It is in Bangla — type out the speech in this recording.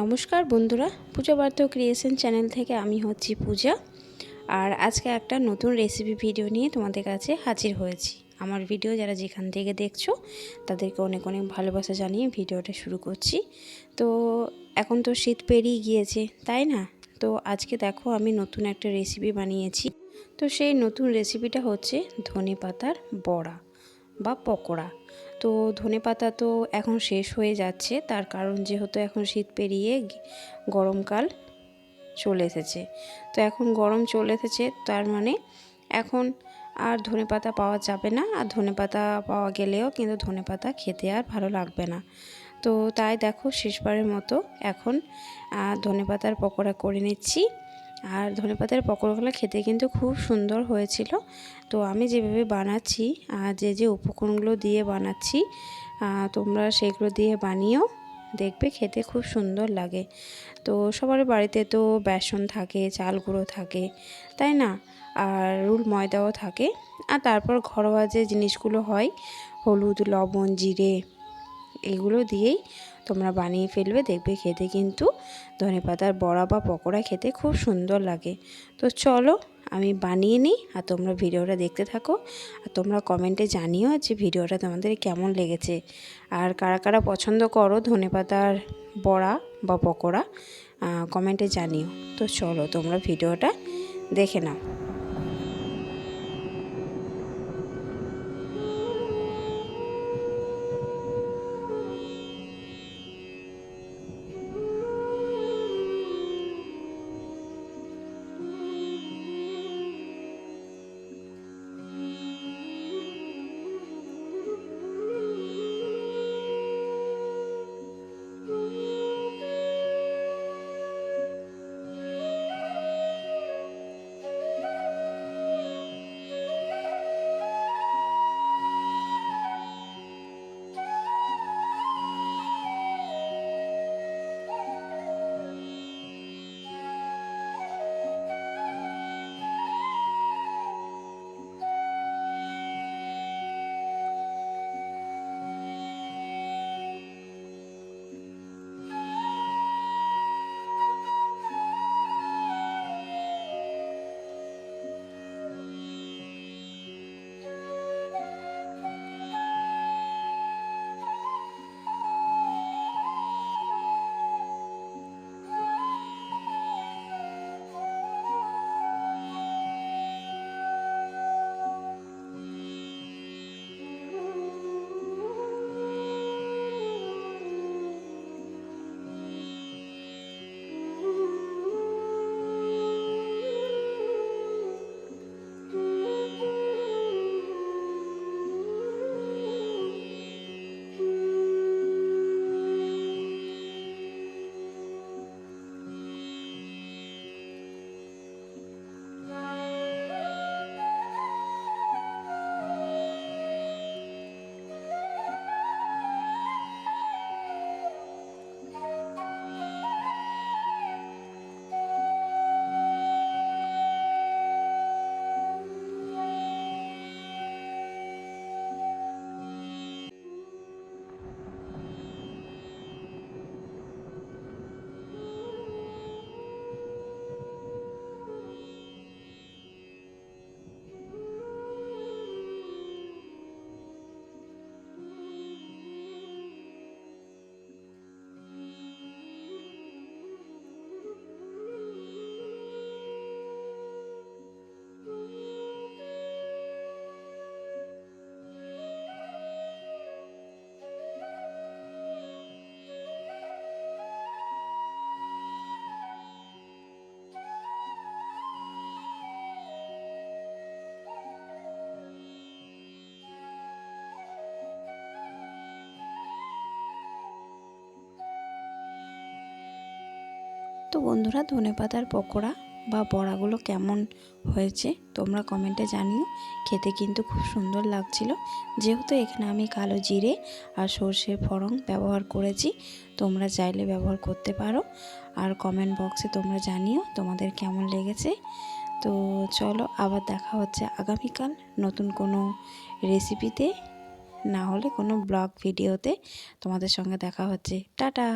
নমস্কার বন্ধুরা পূজা বার্ত ক্রিয়েশন চ্যানেল থেকে আমি হচ্ছি পূজা। আর আজকে একটা নতুন রেসিপি ভিডিও নিয়ে তোমাদের কাছে হাজির হয়েছি। আমার ভিডিও যারা যেখান থেকে দেখছ, তাদেরকে অনেক অনেক ভালোবাসা জানিয়ে ভিডিওটা শুরু করছি। তো এখন তো শীত পেরিয়ে গিয়েছে, তাই না? তো আজকে দেখো আমি নতুন একটা রেসিপি বানিয়েছি। তো সেই নতুন রেসিপিটা হচ্ছে ধনে পাতার বড়া বা পকোড়া। তো ধনে পাতা তো এখন শেষ হয়ে যাচ্ছে। তার কারণ যেহেতু এখন শীত পেরিয়ে গরমকাল চলে এসেছে। তো এখন গরম চলে এসেছে, তার মানে এখন আর ধনে পাতা পাওয়া যাবে না। আর ধনে পাতা পাওয়া গেলেও কিন্তু ধনে পাতা খেতে আর ভালো লাগবে না। তো তাই দেখো, শেষবারের মতো এখন ধনে পাতার পকোড়া করে নিচ্ছি। আর ধনে পাতার পকোড়াগুলো খেতে কিন্তু খুব সুন্দর হয়েছিল। তো আমি যেভাবে বানাচ্ছি আর যে যে উপকরণগুলো দিয়ে বানাচ্ছি তোমরা সেগুলো দিয়ে বানিয়েও দেখবে খেতে খুব সুন্দর লাগে। তো সবার বাড়িতে তো বেসন থাকে, চাল গুঁড়ো থাকে, তাই না? আর রুল ময়দাও থাকে। আর তারপর ঘরোয়া যে জিনিসগুলো হয়, হলুদ, লবণ, জিরে এগুলো দিয়েই তোমরা বানিয়ে ফেলবে, দেখবে খেতে কিন্তু ধনে পাতার বড়া বা পকোড়া খেতে খুব সুন্দর লাগে। তো চলো আমি বানিয়ে নিই আর তোমরা ভিডিওটা দেখতে থাকো আর তোমরা কমেন্টে জানিও যে ভিডিওটা তোমাদের কেমন লেগেছে। আর কারা কারা পছন্দ করো ধনে পাতার বড়া বা পকোড়া কমেন্টে জানিও। তো চলো তোমরা ভিডিওটা দেখে নাও। তো বন্ধুরা ধনে পাতার পকোড়া বা বড়াগুলো কেমন হয়েছে তোমরা কমেন্টে জানিও। খেতে কিন্তু খুব সুন্দর লাগছিল। যেহেতু এখানে আমি কালো জিরে আর সর্ষের ফরং ব্যবহার করেছি, তোমরা চাইলে ব্যবহার করতে পারো। আর কমেন্ট বক্সে তোমরা জানিও তোমাদের কেমন লেগেছে। তো চলো আবার দেখা হচ্ছে আগামীকাল নতুন কোনো রেসিপিতে না হলে কোনো ব্লগ ভিডিওতে তোমাদের সঙ্গে দেখা হচ্ছে। টাটা!